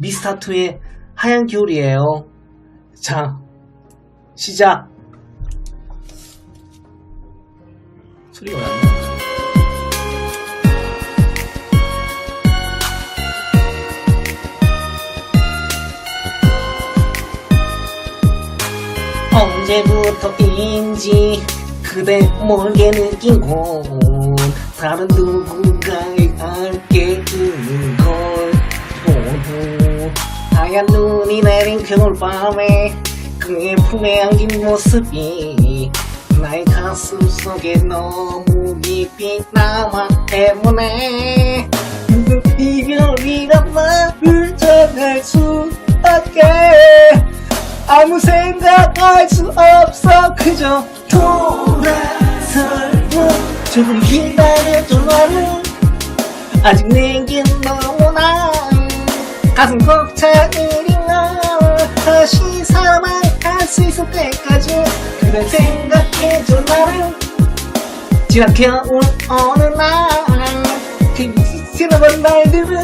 미스터2의 하얀 겨울이에요. 자, 시작! 소리가 왜안 나? 언제부터인지 그대 모르게 느낀 곳 다른 누군가에 하얀 눈이 내린 겨울밤에 그의 품에 안긴 모습이 나의 가슴 속에 너무 깊이 남아 때문에 이별이란 말을 전할 수밖에 아무 생각할 수 없어. 그저 돌아설고 조금 기다려줘 나를. 아직 내겐 너무나 가슴 벅 차이린 날 다시 사랑할 수 있을 때까지 그래 생각해줘 나를 지난 겨울 어느 날그 지나간 날들은